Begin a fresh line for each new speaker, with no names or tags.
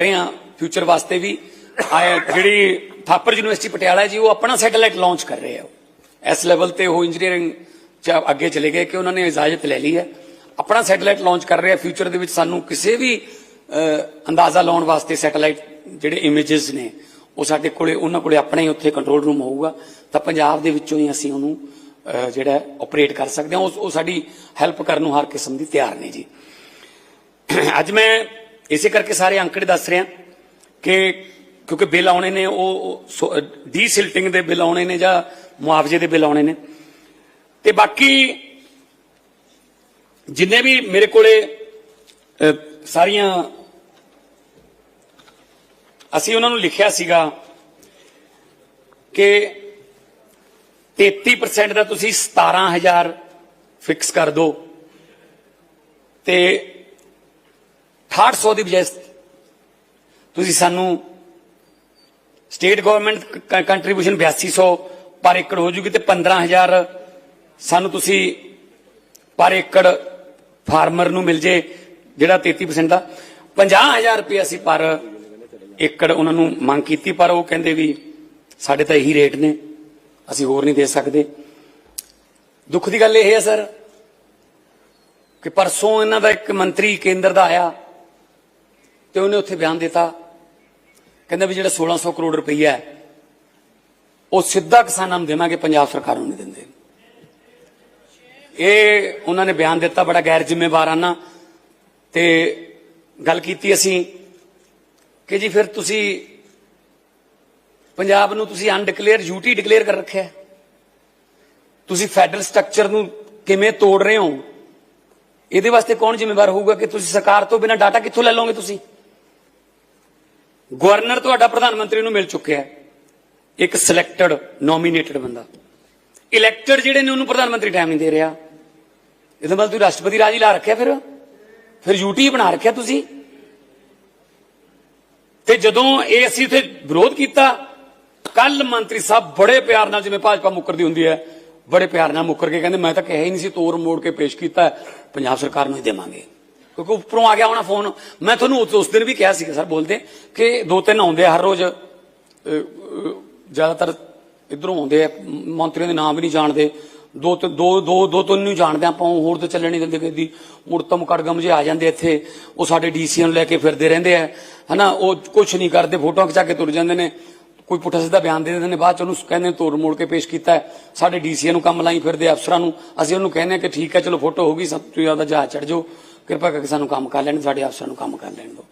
ਰਹੇ ਹਾਂ ਫਿਊਚਰ ਵਾਸਤੇ ਵੀ। ਜਿਹੜੀ ਥਾਪਰ ਯੂਨੀਵਰਸਿਟੀ ਪਟਿਆਲਾ ਜੀ, ਉਹ ਆਪਣਾ ਸੈਟੇਲਾਈਟ ਲਾਂਚ ਕਰ ਰਹੇ ਆ ਇਸ ਲੈਵਲ ਤੇ ਉਹ ਇੰਜੀਨੀਅਰਿੰਗ ਚ ਅੱਗੇ ਚਲੇ ਗਏ ਕਿ ਉਹਨਾਂ ਨੇ ਇਜਾਜ਼ਤ ਲੈ ਲਈ ਹੈ। ਆਪਣਾ ਸੈਟੇਲਾਈਟ ਲਾਂਚ ਕਰ ਰਹੇ ਆ ਫਿਊਚਰ ਦੇ ਵਿੱਚ ਸਾਨੂੰ ਕਿਸੇ ਵੀ ਅੰਦਾਜ਼ਾ ਲਾਉਣ ਵਾਸਤੇ ਸੈਟੇਲਾਈਟ ਜਿਹੜੇ ਇਮੇजेस ਨੇ, ਉਹ ਸਾਡੇ ਕੋਲੇ, ਉਹਨਾਂ ਕੋਲੇ ਆਪਣਾ ਹੀ ਉੱਥੇ ਕੰਟਰੋਲ ਰੂਮ ਹੋਊਗਾ। ਤਾਂ ਪੰਜਾਬ ਦੇ ਵਿੱਚੋਂ ਹੀ ਅਸੀਂ ਉਹਨੂੰ ਜਿਹੜਾ ਆਪਰੇਟ ਕਰ ਸਕਦੇ ਹਾਂ। ਉਹ ਉਹ ਸਾਡੀ ਹੈਲਪ ਕਰਨ ਨੂੰ ਹਰ ਕਿਸਮ ਦੀ ਤਿਆਰ ਨੇ ਜੀ। ਅੱਜ ਮੈਂ ਇਸੇ ਕਰਕੇ ਸਾਰੇ ਅੰਕੜੇ ਦੱਸ ਰਿਹਾ ਕਿ ਕਿਉਂਕਿ ਬਿੱਲ ਆਉਣੇ ਨੇ, ਉਹ ਡੀਸਿਲਟਿੰਗ ਦੇ ਬਿੱਲ ਆਉਣੇ ਨੇ ਜਾਂ ਮੁਆਵਜ਼ੇ ਦੇ ਬਿੱਲ ਆਉਣੇ ਨੇ। ਤੇ ਬਾਕੀ ਜਿੰਨੇ ਵੀ ਮੇਰੇ ਕੋਲੇ ਸਾਰੀਆਂ, ਅਸੀਂ ਉਹਨਾਂ ਨੂੰ ਲਿਖਿਆ ਸੀਗਾ ਕਿ 33% ਦਾ ਤੁਸੀਂ 17000 ਫਿਕਸ ਕਰ ਦਿਓ ਤੇ 6800 ਦੀ ਬਜਾਏ ਤੁਸੀਂ ਸਾਨੂੰ ਸਟੇਟ ਗਵਰਨਮੈਂਟ ਕੰਟਰੀਬਿਊਸ਼ਨ 8200 ਪਰ ਏਕੜ ਹੋ ਜੂਗੀ ਤੇ 15000 ਸਾਨੂੰ ਤੁਸੀਂ ਪਰ ਏਕੜ ਫਾਰਮਰ ਨੂੰ ਮਿਲ ਜੇ, ਜਿਹੜਾ 33% ਦਾ 50000 ਰੁਪਏ ਅਸੀਂ ਪਰ ਏਕੜ ਉਹਨਾਂ ਨੂੰ ਮੰਗ ਕੀਤੀ, ਪਰ ਉਹ ਕਹਿੰਦੇ ਵੀ ਸਾਡੇ ਤਾਂ ਇਹੀ ਰੇਟ ਨੇ, ਅਸੀਂ ਹੋਰ ਨਹੀਂ ਦੇ ਸਕਦੇ। ਦੁੱਖ ਦੀ ਗੱਲ ਇਹ ਹੈ, ਸਰ, ਕਿ ਪਰਸੋਂ ਇਹਨਾਂ ਦਾ ਇੱਕ ਮੰਤਰੀ ਕੇਂਦਰ ਦਾ ਆਇਆ ਤੇ ਉਹਨੇ ਉੱਥੇ ਬਿਆਨ ਦਿੱਤਾ। ਕਹਿੰਦਾ ਵੀ ਜਿਹੜਾ 1600 ਕਰੋੜ ਰੁਪਈਆ ਹੈ, ਉਹ ਸਿੱਧਾ ਕਿਸਾਨਾਂ ਨੂੰ ਦੇਵਾਂਗੇ, ਪੰਜਾਬ ਸਰਕਾਰ ਨੂੰ ਨਹੀਂ ਦਿੰਦੇ। ਇਹ ਉਹਨਾਂ ਨੇ ਬਿਆਨ ਦਿੱਤਾ, ਬੜਾ ਗੈਰ ਜ਼ਿੰਮੇਵਾਰਾਨਾ ਤੇ ਗੱਲ ਕੀਤੀ ਅਸੀਂ ਕਿ ਜੀ ਫਿਰ ਤੁਸੀਂ ਪੰਜਾਬ ਨੂੰ ਤੁਸੀਂ ਅਨਡਿਕਲੇਅਰ ਯੂਟੀ ਡਿਕਲੇਅਰ ਕਰ ਰੱਖਿਆ ਤੁਸੀਂ ਫੈਡਰਲ ਸਟਰਕਚਰ ਨੂੰ ਕਿਵੇਂ ਤੋੜ ਰਹੇ ਹੋ? ਇਹਦੇ ਵਾਸਤੇ ਕੌਣ ਜ਼ਿੰਮੇਵਾਰ ਹੋਊਗਾ ਕਿ ਤੁਸੀਂ ਸਰਕਾਰ ਤੋਂ ਬਿਨਾਂ ਡਾਟਾ ਕਿੱਥੋਂ ਲੈ ਲਓਗੇ ਤੁਸੀਂ? ਗਵਰਨਰ ਤੁਹਾਡਾ ਪ੍ਰਧਾਨ ਮੰਤਰੀ ਨੂੰ ਮਿਲ ਚੁੱਕਿਆ ਹੈ। ਇੱਕ ਸਿਲੈਕਟਡ ਨੋਮੀਨੇਟਡ ਬੰਦਾ। ਇਲੈਕਟਡ ਜਿਹੜੇ ਨੇ, ਉਹਨੂੰ ਪ੍ਰਧਾਨ ਮੰਤਰੀ ਟਾਈਮ ਨਹੀਂ ਦੇ ਰਿਹਾ। ਇਹਦਾ ਮਤਲਬ ਤੁਸੀਂ ਰਾਸ਼ਟਰਪਤੀ ਰਾਜ ਹੀ ਲਾ ਰੱਖਿਆ ਫਿਰ? ਫਿਰ ਯੂਟੀ ਬਣਾ ਰੱਖਿਆ ਤੁਸੀਂ? ਤੇ ਜਦੋਂ ਇਹ ਅਸੀਂ ਉੱਥੇ ਵਿਰੋਧ ਕੀਤਾ ਕੱਲ ਮੰਤਰੀ ਸਾਹਿਬ ਬੜੇ ਪਿਆਰ ਨਾਲ, ਜਿਵੇਂ ਭਾਜਪਾ ਮੁੱਕਰਦੀ ਹੁੰਦੀ ਹੈ, ਬੜੇ ਪਿਆਰ ਨਾਲ ਮੁੱਕਰ ਕੇ ਕਹਿੰਦੇ, ਮੈਂ ਤਾਂ ਕਿਹਾ ਹੀ ਨਹੀਂ ਸੀ ਤੋੜ ਮੋੜ ਕੇ ਪੇਸ਼ ਕੀਤਾ ਪੰਜਾਬ ਸਰਕਾਰ ਨੂੰ ਹੀ ਦੇਵਾਂਗੇ। ਕਿਉਂਕਿ ਉੱਪਰੋਂ ਆ ਗਿਆ ਹੋਣਾ ਫੋਨ। ਮੈਂ ਤੁਹਾਨੂੰ ਉਸ- ਦਿਨ ਵੀ ਕਿਹਾ ਸੀ ਸਰ, ਬੋਲਦੇ ਕਿ ਦੋ ਤਿੰਨ ਆਉਂਦੇ ਆ ਹਰ ਰੋਜ਼। ਜ਼ਿਆਦਾਤਰ ਇਧਰੋਂ ਆਉਂਦੇ ਆ, ਮੰਤਰੀਆਂ ਦੇ ਨਾਮ ਵੀ ਨਹੀਂ ਜਾਣਦੇ। ਦੋ ਤੇ ਦੋ ਦੋ ਦੋ ਤਿੰਨ ਨੂੰ ਜਾਣਦੇ ਆਪਾਂ, ਉਹ ਹੋਰ ਤੇ ਚੱਲਣ ਨਹੀਂ ਦਿੰਦੇ ਕਦੀ। ਮੁਰਤਮ ਕੜਗਮ ਜੇ ਆ ਜਾਂਦੇ ਇੱਥੇ, ਉਹ ਸਾਡੇ ਡੀਸੀਆਂ ਨੂੰ ਲੈ ਕੇ ਫਿਰਦੇ ਰਹਿੰਦੇ ਆ। ਹਨਾ, ਉਹ ਕੁਝ ਨਹੀਂ ਕਰਦੇ, ਫੋਟੋਆਂ ਖਿਚਾ ਕੇ ਤੁਰ ਜਾਂਦੇ ਨੇ। ਕੋਈ ਪੁੱਠਾ ਸਿੱਧਾ ਬਿਆਨ ਦੇ ਦਿੰਦੇ ਨੇ, ਬਾਅਦ ਚ ਉਹਨੂੰ ਕਹਿੰਦੇ ਨੇ ਤੋੜ ਮੋੜ ਕੇ ਪੇਸ਼ ਕੀਤਾ ਹੈ। ਸਾਡੇ ਡੀਸੀਆਂ ਨੂੰ ਕੰਮ ਲਾਈ ਫਿਰਦੇ ਅਫਸਰਾਂ ਨੂੰ। ਅਸੀਂ ਉਹਨੂੰ ਕਹਿੰਦੇ ਆ ਕਿ ਠੀਕ ਹੈ, ਚਲੋ ਫੋਟੋ ਹੋ ਗਈ, ਸਭ ਤੋਂ ਜ਼ਿਆਦਾ ਜਹਾਜ਼ ਚੜ ਜਾਓ। ਕਿਰਪਾ ਕਰਕੇ ਸਾਨੂੰ ਕੰਮ ਕਰ ਲੈਣ ਸਾਡੇ ਅਫਸਰਾਂ ਨੂੰ ਕੰਮ ਕਰ ਲੈਣ ਦਿਓ।